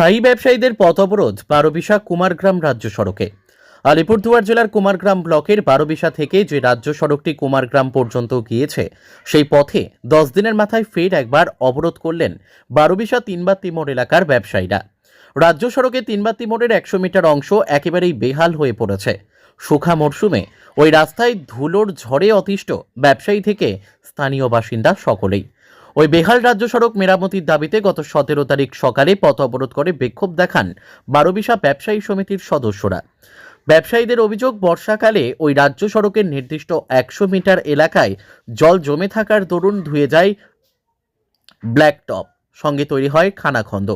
স্থায়ী ব্যবসায়ীদের পথ অবরোধ বারোবিশা কুমারগ্রাম রাজ্য সড়কে। আলিপুরদুয়ার জেলার কুমারগ্রাম ব্লকের বারোবিশা থেকে যে রাজ্য সড়কটি কুমারগ্রাম পর্যন্ত গিয়েছে, সেই পথে দশ দিনের মাথায় ফের একবার অবরোধ করলেন বারোবিশা তিনবাত্তি মোড় এলাকার ব্যবসায়ীরা। রাজ্য সড়কে তিনবাত্তি মোড়ের একশো মিটার অংশ একেবারেই বেহাল হয়ে পড়েছে। সুখা মরশুমে ওই রাস্তায় ধুলোর ঝড়ে অতিষ্ঠ ব্যবসায়ী থেকে স্থানীয় বাসিন্দা সকলেই। ওই বেহাল রাজ্য সড়ক মেরামতির দাবিতে গত সতেরো তারিখ সকালে পথ অবরোধ করে বিক্ষোভ দেখান বারোবিশা ব্যবসায়ী সমিতির সদস্যরা। ব্যবসায়ীদের অভিযোগ, বর্ষাকালে ওই রাজ্য সড়কের নির্দিষ্ট একশো মিটার এলাকায় জল জমে থাকার দরুন ধুয়ে যায় ব্ল্যাক টপ, সঙ্গে তৈরি হয় খানাখন্দ।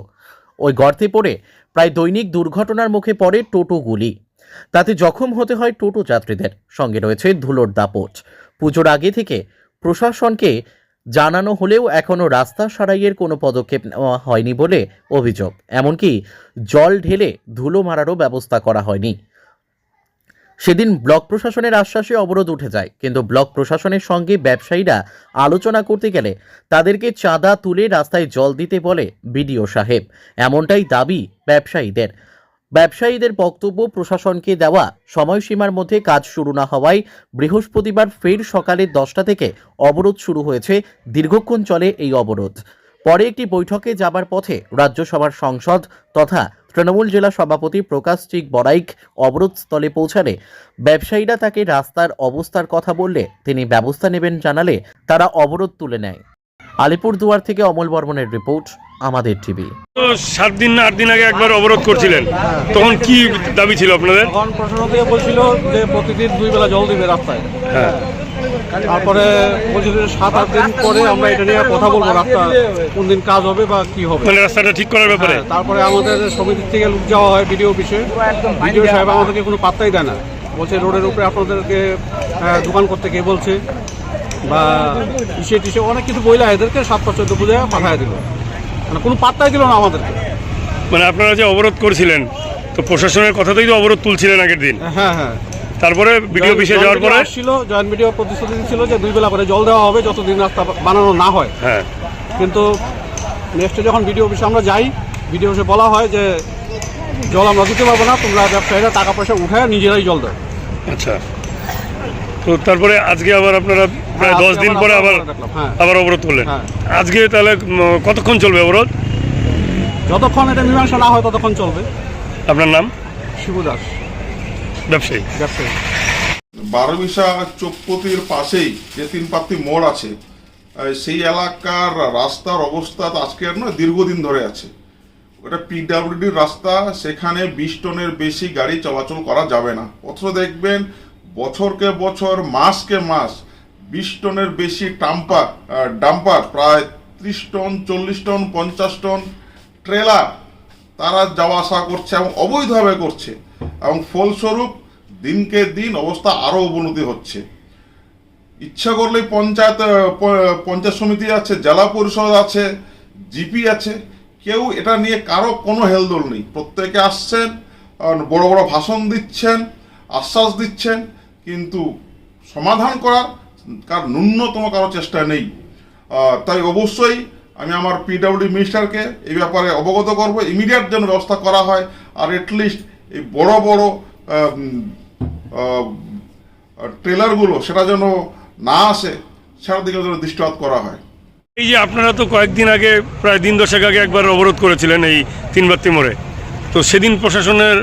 ওই গর্তে পড়ে প্রায় দৈনিক দুর্ঘটনার মুখে পড়ে টোটোগুলি তাতে জখম হতে হয় টোটো যাত্রীদের। সঙ্গে রয়েছে ধুলোর দাপট। পুজোর আগে থেকে প্রশাসনকে জানানো হলেও এখনও রাস্তা সারাইয়ের কোনো পদক্ষেপ নেওয়া হয়নি বলে অভিযোগ। এমনকি জল ঢেলে ধুলো মারারও ব্যবস্থা করা হয়নি। সেদিন ব্লক প্রশাসনের আশ্বাসে অবরোধ উঠে যায়, কিন্তু ব্লক প্রশাসনের সঙ্গে ব্যবসায়ীরা আলোচনা করতে গেলে তাদেরকে চাঁদা তুলে রাস্তায় জল দিতে বলে বিডিও সাহেব। এমনটাই দাবি ব্যবসায়ীদের। ব্যবসায়ীদের বক্তব্য প্রশাসনকে দেওয়া, সময়সীমার মধ্যে কাজ শুরু না হওয়ায় বৃহস্পতিবার ফের সকালে দশটা থেকে অবরোধ শুরু হয়েছে, দীর্ঘক্ষণ চলে এই অবরোধ। পরে একটি বৈঠকে যাবার পথে রাজ্যসভার সংসদ তথা তৃণমূল জেলা সভাপতি প্রকাশ চিক বড়াইক অবরোধস্থলে পৌঁছালে, ব্যবসায়ীরা তাকে রাস্তার অবস্থার কথা বললে তিনি ব্যবস্থা নেবেন জানালে তারা অবরোধ তুলে নেয়। আলিপুরদুয়ার থেকে অমল বর্মনের রিপোর্ট আমাদের টিভি। সাত দিন না আট দিন আগে একবার অবরোধ করছিলেন। তখন কি দাবি ছিল আপনাদের? তখন প্রশাসন থেকে বলছিল যে প্রতিদিন দুই বেলা জল দিবে রাস্তায়। হ্যাঁ। তারপরে বলছিল যে সাত আট দিন পরে আমরা এটা নিয়ে কথা বলব রাস্তা কোন দিন কাজ হবে বা কি হবে। মানে রাস্তাটা ঠিক করার ব্যাপারে? হ্যাঁ, তারপরে আমাদের সমিতির থেকে লোক যাওয়া হয় বিডিও অফিসে। বিডিও সাহেব আমাদেরকে কোনো পাত্তাই দেয় না। বলছে রোডের উপরে আপনাদেরকে আহ, দোকান করতে কে বলছে। বা ইসে টিসে অনেক কিছু বইলা এদেরকে সাত পাঁচ চোদ্দ বুঝে পাঠায় দিল। মানে কোনো পাত্তাই দিল না আমাদেরকে। মানে আপনারা যে অবরোধ করছিলেন তো প্রশাসনের কথাতেই তো অবরোধ তুলছিলেন আগের দিন। হ্যাঁ হ্যাঁ তারপরে বিডিও অফিসে যাওয়ার পরে? ছিল জয়েন্ট ভিডিও প্রতিশ্রুতি ছিল যে দুই বেলা করে জল দেওয়া হবে যতদিন রাস্তা বানানো না হয়। হ্যাঁ। কিন্তু নেক্সটে যখন ভিডিও অফিসে আমরা যাই ভিডিও অফিসে বলা হয় যে জল আমরা দিতে পারব না তোমরা ব্যবসায়ীরা টাকা পয়সা উঠায় নিজেরাই জল দেয় আচ্ছা। তো তারপরে আজকে আবার আপনারা প্রায় হ্যাঁ, দশ দিন পরে আবার হ্যাঁ। আবার অবরোধ করলেন। হ্যাঁ। আজকে তাহলে কতক্ষণ চলবে অবরোধ? যতক্ষণ এটা মীমাংসা না হয় ততক্ষণ চলবে। আপনার নাম? শিবু দাস। ব্যবসায়ী। ব্যবসায়ী। বারোবিশা চোপতির পাশেই যে তিন পাত্তি মোড় আছে সেই এলাকার রাস্তার অবস্থা তো আজকের নয় দীর্ঘদিন ধরে আছে। ওটা পিডাব্লিউডির রাস্তা সেখানে বিশ টনের বেশি গাড়ি চলাচল করা যাবে না। অথচ দেখবেন বছরকে বছর, মাসকে মাস বিশ টনের বেশি টাম্পার ডাম্পার, প্রায় ত্রিশ টন, চল্লিশ টন, পঞ্চাশ টন ট্রেলার তারা যাওয়া আসা করছে এবং অবৈধভাবে করছে। এবং ফলস্বরূপ দিনকে দিন অবস্থা আরও অবনতি হচ্ছে। ইচ্ছা করলেই পঞ্চায়েত পঞ্চায়েত সমিতি আছে, জেলা পরিষদ আছে, জিপি আছে। কেউ এটা নিয়ে কারও কোনো হেলদোল নেই। প্রত্যেকে আসছেন বড় বড় ভাষণ দিচ্ছেন, আশ্বাস দিচ্ছেন। কিন্তু সমাধান করার কার ন্যূনতম কারও চেষ্টা নেই। তাই অবশ্যই আমি আমার পিডাব্লিউ মিনিস্টারকে এই ব্যাপারে অবগত করব ইমিডিয়েট যেন ব্যবস্থা করা হয়, আর এটলিস্ট এই বড় বড় ট্রেলারগুলো সেটা যেন না আসে, সেটার দিকে যেন দৃষ্টিপাত করা হয়। এই যে আপনারা তো কয়েকদিন আগে, প্রায় দিন দশেক আগে একবার অবরোধ করেছিলেন এই তিনবাত্তি মোড়ে। তো সেদিন প্রশাসনের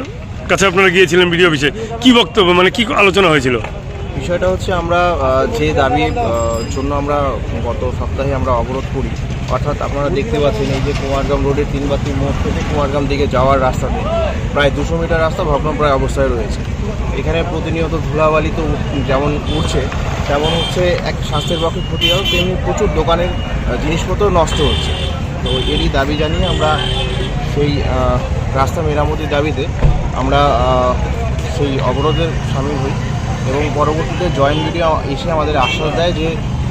কাছে আপনারা গিয়েছিলেন বিডিও অফিসে? কি বক্তব্য মানে কি আলোচনা হয়েছিল? বিষয়টা হচ্ছে আমরা যে দাবি আহ, জন্য আমরা গত সপ্তাহে আমরা অবরোধ করি অর্থাৎ আপনারা দেখতে পাচ্ছেন এই যে কুমারগ্রাম রোডের তিন বাতি মোড় থেকে কুমারগ্রাম দিকে যাওয়ার রাস্তাতে প্রায় দুশো মিটার রাস্তা ভগ্নপ্রায় অবস্থায় রয়েছে। এখানে প্রতিনিয়ত ধুলাবালি তো যেমন উঠছে তেমন হচ্ছে এক স্বাস্থ্যের পক্ষে ক্ষতিকারক তেমনি প্রচুর দোকানের জিনিসপত্র নষ্ট হচ্ছে। তো এরই দাবি জানিয়ে আমরা সেই রাস্তা মেরামতির দাবিতে আমরা সেই অবরোধের সামিল হই এবং পরবর্তীতে জয়েন্ট ভিডিও এসে আমাদের আশ্বাস দেয় যে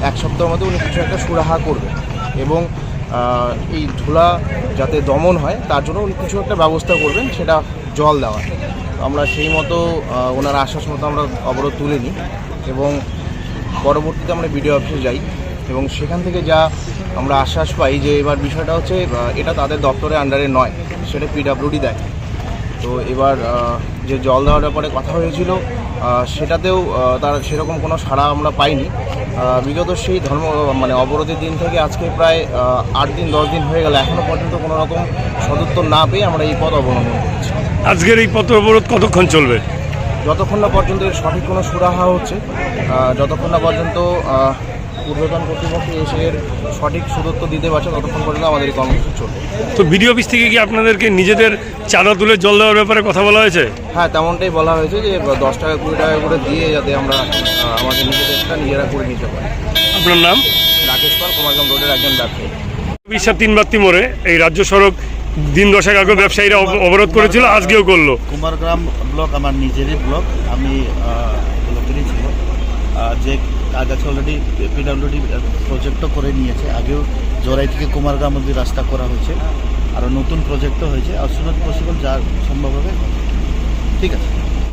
এক সপ্তাহের মধ্যে উনি কিছু একটা সুরাহা করবে এবং এই ধুলা যাতে দমন হয়, তার জন্য উনি কিছু একটা ব্যবস্থা করবেন, সেটা জল দেওয়া আমরা সেই মতো ওনার আশ্বাস মতো আমরা অবরোধ তুলে নিই এবং পরবর্তীতে আমরা বিডিও অফিসে যাই এবং সেখান থেকে যা আমরা আশ্বাস পাই যে এবার বিষয়টা হচ্ছে এটা তাদের দপ্তরের আন্ডারে নয়, সেটা পিডাব্লিউডি দেয়। তো এবার যে জল দেওয়ার ব্যাপারে কথা হয়েছিল সেটাতেও তার সেরকম কোনো সাড়া আমরা পাইনি। বিগত সেই ধর্ম মানে অবরোধের দিন থেকে আজকে প্রায় আট দিন দশ দিন হয়ে গেল। এখনও পর্যন্ত কোনো রকম সদুত্তর না পেয়ে আমরা এই পথ অবলম্বন করছি। আজকের এই পথ অবরোধ কতক্ষণ চলবে? যতক্ষণ না পর্যন্ত এর সঠিক কোনো সুরাহা হচ্ছে যতক্ষণ না পর্যন্ত আহ, ঊর্ধ্বতন কর্তৃপক্ষ এসে এর সঠিক সুদত্ব দিতে পারছে ততক্ষণ পর্যন্ত আমাদের এই কর্মসূচি চলবে। তো বিডিও অফিস থেকে কি আপনাদেরকে নিজেদের চাঁদা তুলে জল দেওয়ার ব্যাপারে কথা বলা হয়েছে? হ্যাঁ তেমনটাই বলা হয়েছে যে দশ টাকা কুড়ি টাকা করে দিয়ে যাতে আমরা আমাদের নিজেদেরটা নিজেরা করে নিতে পারি। আপনার নাম? রাকেশ পাল কুমারগ্রাম রোডের একজন ব্যবসায়ী। বিশ্বা তিন বাত্তি মোড়ে এই রাজ্য সড়ক দিন দশেক আগে ব্যবসায়ীরা অবরোধ করেছিল আজকেও করল। কুমারগ্রাম ব্লক আমার নিজেরই ব্লক আমি ব্লকেরই ছিল যে কাজ আছে অলরেডি পিডাব্লিউডি প্রজেক্টও করে নিয়েছে। আগেও জোরাই থেকে কুমারগ্রাম অব্দি রাস্তা করা হয়েছে। আরও নতুন প্রজেক্টও হয়েছে। আর সুন পসিবল যা সম্ভব হবে, ঠিক আছে।